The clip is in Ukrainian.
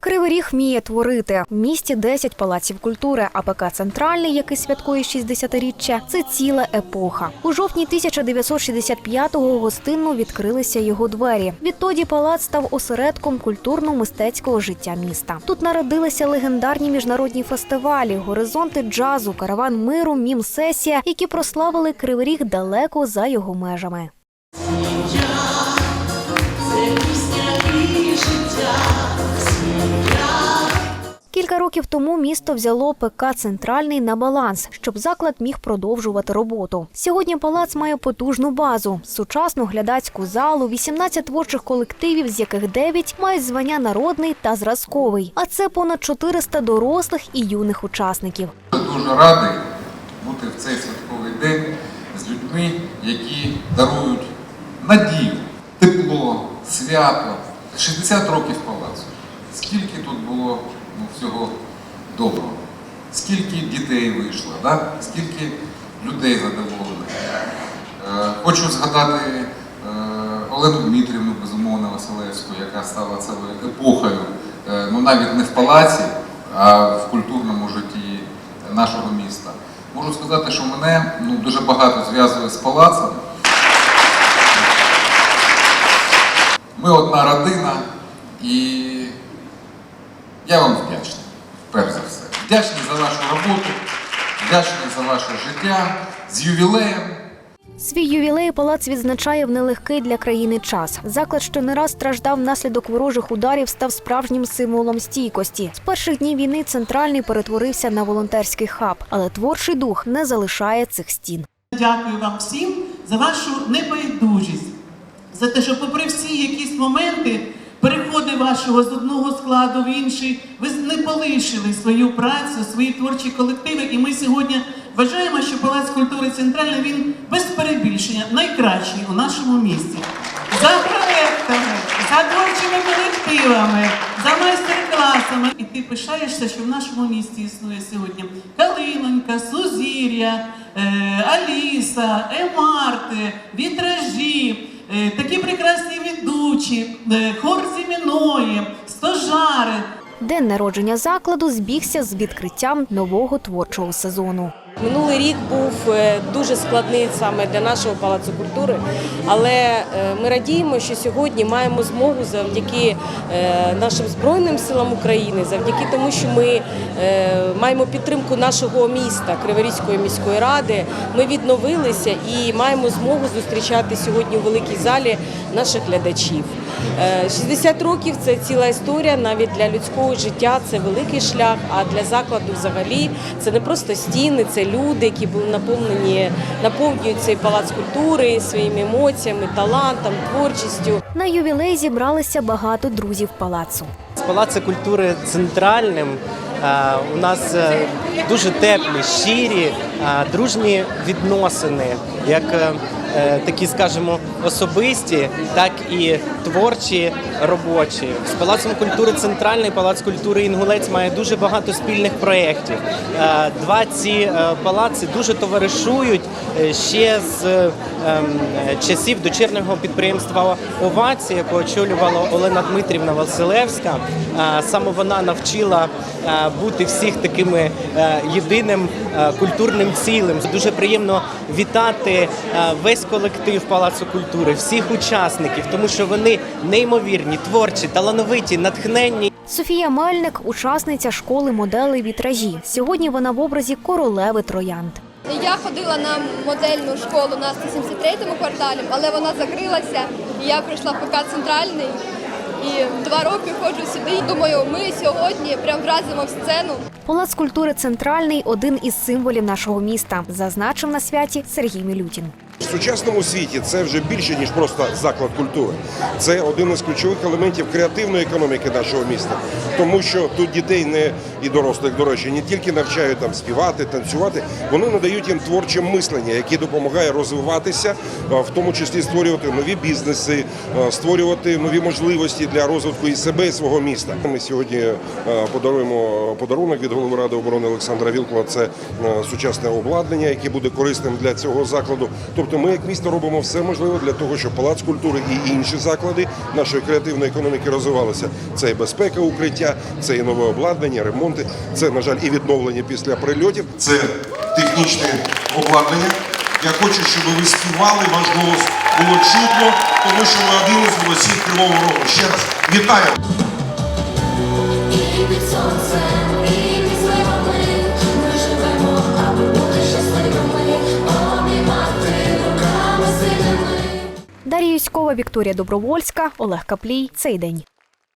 Кривий Ріг вміє творити. В місті 10 палаців культури, а ПК Центральний, який святкує 60-річчя, це ціла епоха. У жовтні 1965-го гостинно відкрилися його двері. Відтоді палац став осередком культурно-мистецького життя міста. Тут народилися легендарні міжнародні фестивалі, горизонти джазу, караван миру, мім-сесія, які прославили Кривий Ріг далеко за його межами. Кілька років тому місто взяло ПК Центральний на баланс, щоб заклад міг продовжувати роботу. Сьогодні палац має потужну базу, сучасну глядацьку залу, 18 творчих колективів, з яких 9 мають звання народний та зразковий. А це понад 400 дорослих і юних учасників. Дуже радий бути в цей святковий день з людьми, які дарують надію, тепло, свято. 60 років палацу. Скільки тут було всього доброго, скільки дітей вийшло, да? скільки людей задоволених. Е, хочу згадати е, Олену Дмитрівну, безумовно, Василевську, яка стала цілою епохою, е, ну навіть не в палаці, а в культурному житті нашого міста. Можу сказати, що мене ну, дуже багато зв'язує з палацем. Ми одна родина, і я вам вдячний, перш за все. Вдячний за вашу роботу, вдячний за ваше життя, з ювілеєм. Свій ювілей палац відзначає в нелегкий для країни час. Заклад, що не раз страждав внаслідок ворожих ударів, став справжнім символом стійкості. З перших днів війни центральний перетворився на волонтерський хаб, але творчий дух не залишає цих стін. Дякую вам всім за вашу небайдужість, за те, що, попри всі якісь моменти, переходи вашого з одного складу в інший, ви не полишили свою працю, свої творчі колективи. І ми сьогодні вважаємо, що Палац культури Центральний він без перебільшення найкращий у нашому місті. За проектами, за творчими колективами, за майстер-класами. І ти пишаєшся, що в нашому місті існує сьогодні Калинонька, Сузір'я, е, Аліса, Емарти, вітражі, е, такі прекрасні ведучі, е, хор зіміної, стожари. День народження закладу збігся з відкриттям нового творчого сезону. Минулий рік був е, дуже складний саме для нашого палацу культури, але е, ми радіємо, що сьогодні маємо змогу завдяки нашим збройним силам України, завдяки тому, що ми маємо підтримку нашого міста Криворізької міської ради. Ми відновилися і маємо змогу зустрічати сьогодні у великій залі наших глядачів. Е, 60 років це ціла історія навіть для людського життя. Це великий шлях. А для закладу взагалі це не просто стіни, це люди, які були наповнені, наповнюють цей палац культури своїми емоціями, талантом, творчістю. На ювілей зібралися багато друзів палацу. З Палацу культури центральним е, у нас е, дуже теплі, щирі, е, дружні відносини, як е, е, такі, скажімо, особисті, так і творчі, робочі. З Палацом культури центральний палац культури Інгулець має дуже багато спільних проєктів. Е, Два ці е, палаци дуже товаришують е, ще з е, ем, часів дочірнього підприємства Овація, яку очолювала Олена Дмитрівна Василевська. Е, Саме вона навчила е, бути всіх такими е, єдиним е, культурним цілим. Дуже приємно вітати е, весь колектив Палацу культури, всіх учасників, тому що вони неймовірні, творчі, талановиті, натхненні. Софія Мельник учасниця школи моделей вітражі. Сьогодні вона в образі королеви троянд. Я ходила на модельну школу на 173-му кварталі, але вона закрилася. І я прийшла в ПК Центральний. І два роки ходжу сюди. Думаю, ми сьогодні прям вразимо в сцену. Палац культури центральний один із символів нашого міста, зазначив на святі Сергій Мілютін. Сучасному світі це вже більше ніж просто заклад культури. Це один із ключових елементів креативної економіки нашого міста, тому що тут дітей не і дорослих, до речі, не тільки навчають там співати, танцювати, вони надають їм творче мислення, яке допомагає розвиватися, в тому числі створювати нові бізнеси, створювати нові можливості для розвитку і себе, і свого міста. Ми сьогодні подаруємо подарунок від голови ради оборони Олександра Вілкова. Це сучасне обладнання, яке буде корисним для цього закладу. Тобто, ми як місто робимо все можливе для того, щоб палац культури і інші заклади нашої креативної економіки розвивалися. Це і безпека укриття, це і нове обладнання, ремонти, це, на жаль, і відновлення після прильотів. Це технічне обладнання. Я хочу, щоб ви співали, ваш голос було чутно, тому що ви один із голосів Кривого Рогу. Ще раз вітаю! І Вікторія Добровольська, Олег Каплій. Цей день.